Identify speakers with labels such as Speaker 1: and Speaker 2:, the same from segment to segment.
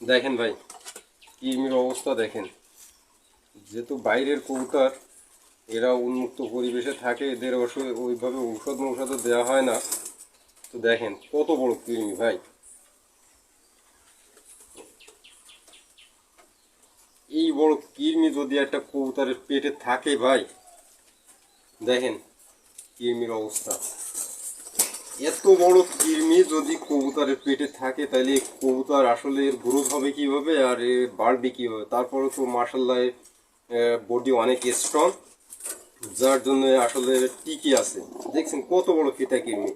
Speaker 1: দেখেন ভাই কৃমির অবস্থা দেখেন। যেহেতু বাইরের কবুতর, এরা উন্মুক্ত পরিবেশে থাকে, এদের ওষুধ ওইভাবে ঔষধ মৌষধও দেওয়া হয় না। তো দেখেন, কত বড় কৃমি ভাই। এই বড় কৃমি যদি একটা কবুতরের পেটে থাকে ভাই, দেখেন, কৃমির অবস্থা। এত বড় কৃমি যদি কবুতরের পেটে থাকে তাহলে কবুতর আসলে এর গ্রোথ হবে কীভাবে আর এ বাড়বে কীভাবে? তারপরে তো মার্শাল্লাহ বডি অনেক স্ট্রং যার জন্য আসলে টিকি আছে। দেখছেন কত বড় ফিতা কৃমি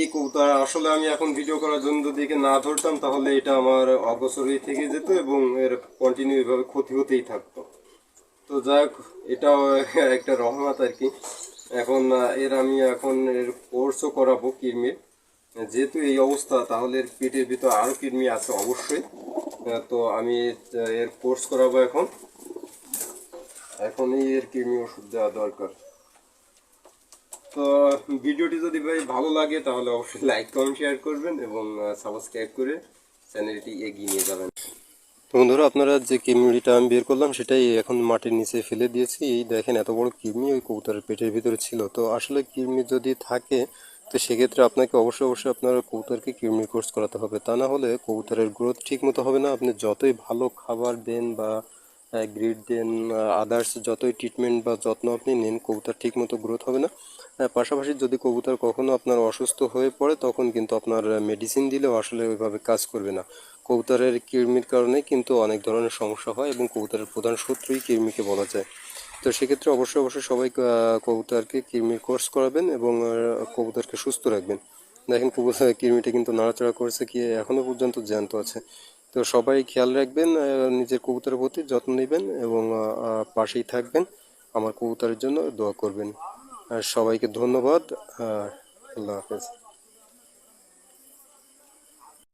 Speaker 1: এই কবুতর আসলে আমি এখন ভিডিও করার জন্য যদি একে না ধরতাম, তাহলে এটা আমার অগোচরেই থেকে যেত এবং এর কন্টিনিউ এভাবে ক্ষতি হতেই থাকতো। তো যাই হোক, এটাও একটা রহমত আর কি। এখন এর আমি এখন এর কোর্সও করাবো কৃমির যেহেতু এই অবস্থা, তাহলে এর পেটের ভিতর আরও কৃমি আছে অবশ্যই। তো আমি এর কোর্স করাবো এখন। এখনই এর কৃমি ওষুধ দেওয়া দরকার। তো, ভিডিওটি যদি ভাই ভালো লাগে, তাহলে অবশ্যই লাইক কমেন্ট শেয়ার করবেন এবং সাবস্ক্রাইব করে চ্যানেলটি এগিয়ে নিয়ে যাবেন। তো বন্ধুরা, আপনারা যে কিডনিটা আমি বের করলাম, সেটাই এখন মাটির নিচে ফেলে দিয়েছি। এই দেখেন, এত বড় কিডনি ওই কবুতরের পেটের ভিতরে ছিল। তো আসলে কিডনি যদি থাকে, তো সেক্ষেত্রে আপনাকে অবশ্যই অবশ্যই আপনার কবুতরকে কিডনি কোর্স করাতে হবে। তা না হলে কবুতরের গ্রোথ ঠিক মতো হবে না। আপনি যতই ভালো খাবার দেন বা গ্রিড দেন আদার্স যতই ট্রিটমেন্ট বা যত্ন আপনি নেন কবুতর ঠিক মতো গ্রোথ হবে না। আহ, পাশাপাশি যদি কবুতর কখনো আপনার অসুস্থ হয়ে পড়ে তখন কিন্তু আপনার মেডিসিন দিলেও আসলে ওইভাবে কাজ করবে না। কবুতরের কৃমির কারণে কিন্তু অনেক ধরনের সমস্যা হয় এবং কবুতরের প্রধান শত্রুই কৃমিকে বলা যায়। তো সেক্ষেত্রে অবশ্যই অবশ্যই সবাই কবুতরকে কৃমির কোর্স করাবেন এবং কবুতরকে সুস্থ রাখবেন। দেখেন কবুতর কৃমিটা কিন্তু নাড়াচাড়া করেছে কি এখনও পর্যন্ত জ্যান্ত আছে। তো সবাই খেয়াল রাখবেন নিজের কবুতরের প্রতি যত্ন নেবেন এবং পাশেই থাকবেন। আমার কবুতরের জন্য দোয়া করবেন। সবাইকে ধন্যবাদ। আল্লাহ হাফেজ।